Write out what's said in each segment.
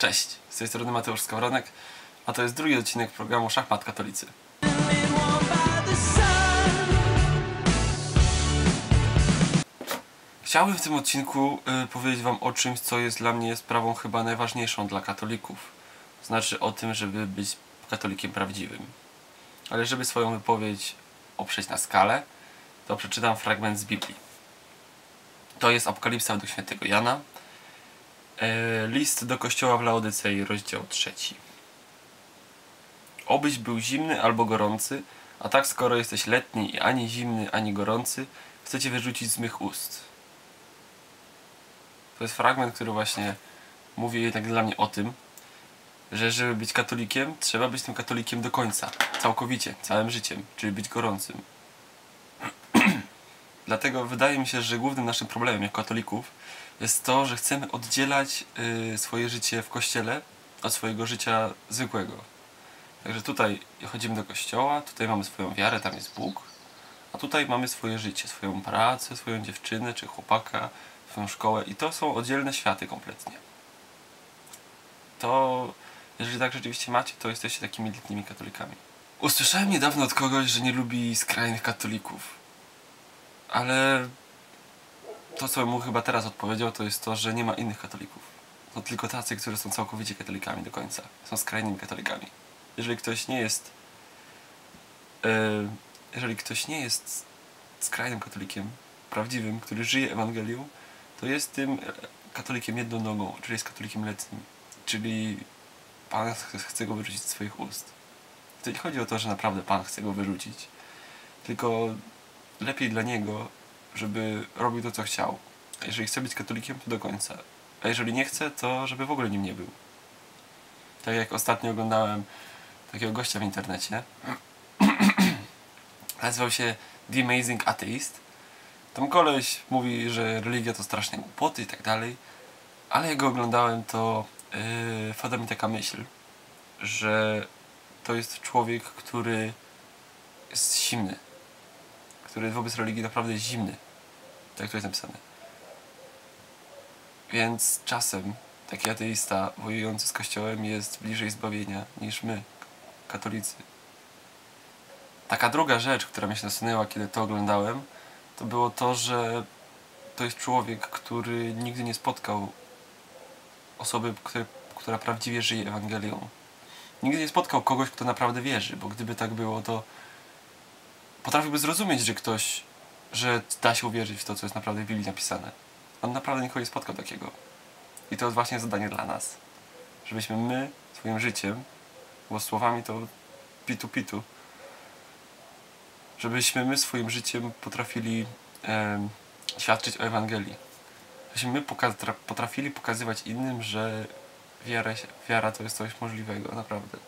Cześć, z tej strony Mateusz Skowronek, a to jest drugi odcinek programu Szachmat Katolicy. Chciałbym w tym odcinku y, powiedzieć Wam o czymś, co jest dla mnie sprawą chyba najważniejszą dla katolików. Znaczy o tym, żeby być katolikiem prawdziwym. Ale żeby swoją wypowiedź oprzeć na skalę, to przeczytam fragment z Biblii. To jest Apokalipsa według świętego Jana, List do kościoła w Laodycei, rozdział trzeci. Obyś był zimny albo gorący, a tak skoro jesteś letni i ani zimny, ani gorący, chcecie wyrzucić z mych ust. To jest fragment, który właśnie mówi jednak dla mnie o tym, że żeby być katolikiem, trzeba być tym katolikiem do końca, całkowicie, całym życiem, czyli być gorącym. Dlatego wydaje mi się, że głównym naszym problemem jako katolików jest to, że chcemy oddzielać y, swoje życie w kościele od swojego życia zwykłego. Także tutaj chodzimy do kościoła, tutaj mamy swoją wiarę, tam jest Bóg, a tutaj mamy swoje życie, swoją pracę, swoją dziewczynę czy chłopaka, swoją szkołę i to są oddzielne światy kompletnie. To, jeżeli tak rzeczywiście macie, to jesteście takimi letnimi katolikami. Usłyszałem niedawno od kogoś, że nie lubi skrajnych katolików. Ale to, co mu chyba teraz odpowiedział, to jest to, że nie ma innych katolików. To tylko tacy, którzy są całkowicie katolikami do końca. Są skrajnymi katolikami. Jeżeli ktoś nie jest. Yy, jeżeli ktoś nie jest skrajnym katolikiem, prawdziwym, który żyje Ewangelią, to jest tym katolikiem jedną nogą, czyli jest katolikiem letnim. Czyli Pan chce go wyrzucić z swoich ust. To nie chodzi o to, że naprawdę Pan chce go wyrzucić, tylko lepiej dla niego, żeby robił to, co chciał. A jeżeli chce być katolikiem, to do końca. A jeżeli nie chce, to żeby w ogóle nim nie był. Tak jak ostatnio oglądałem takiego gościa w internecie. Nazywał się The Amazing Atheist. Tam koleś mówi, że religia to strasznie głupoty i tak dalej. Ale jak go oglądałem, to yy, mi taka myśl, że to jest człowiek, który jest zimny. Który wobec religii naprawdę jest zimny. Tak tu jest napisane. Więc czasem taki ateista wojujący z Kościołem jest bliżej zbawienia niż my, katolicy. Taka druga rzecz, która mi się nasunęła, kiedy to oglądałem, to było to, że to jest człowiek, który nigdy nie spotkał osoby, który, która prawdziwie żyje Ewangelią. Nigdy nie spotkał kogoś, kto naprawdę wierzy, bo gdyby tak było, to potrafiłby zrozumieć, że ktoś, że da się uwierzyć w to, co jest naprawdę w Biblii napisane. On naprawdę nikogo nie spotkał takiego. I to jest właśnie zadanie dla nas. Żebyśmy my swoim życiem, bo słowami to pitu pitu, żebyśmy my swoim życiem potrafili e, świadczyć o Ewangelii. Żebyśmy my poka potrafili pokazywać innym, że wiara, wiara to jest coś możliwego, naprawdę.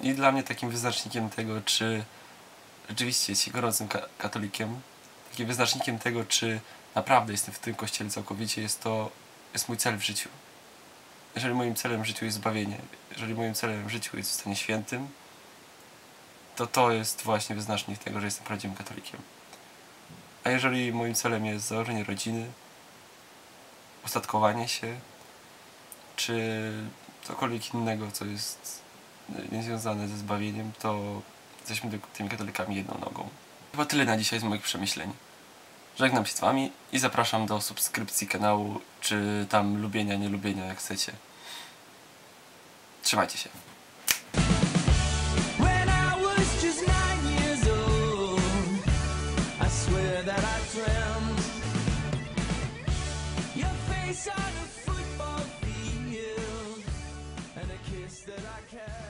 I dla mnie takim wyznacznikiem tego, czy rzeczywiście jest się gorącym ka katolikiem, takim wyznacznikiem tego, czy naprawdę jestem w tym kościele całkowicie, jest to jest mój cel w życiu. Jeżeli moim celem w życiu jest zbawienie, jeżeli moim celem w życiu jest zostanie świętym, to to jest właśnie wyznacznik tego, że jestem prawdziwym katolikiem. A jeżeli moim celem jest założenie rodziny, ustatkowanie się, czy cokolwiek innego, co jest niezwiązane ze zbawieniem, to jesteśmy tymi katolikami jedną nogą. Chyba tyle na dzisiaj z moich przemyśleń. Żegnam się z Wami i zapraszam do subskrypcji kanału, czy tam lubienia, nie lubienia, jak chcecie. Trzymajcie się.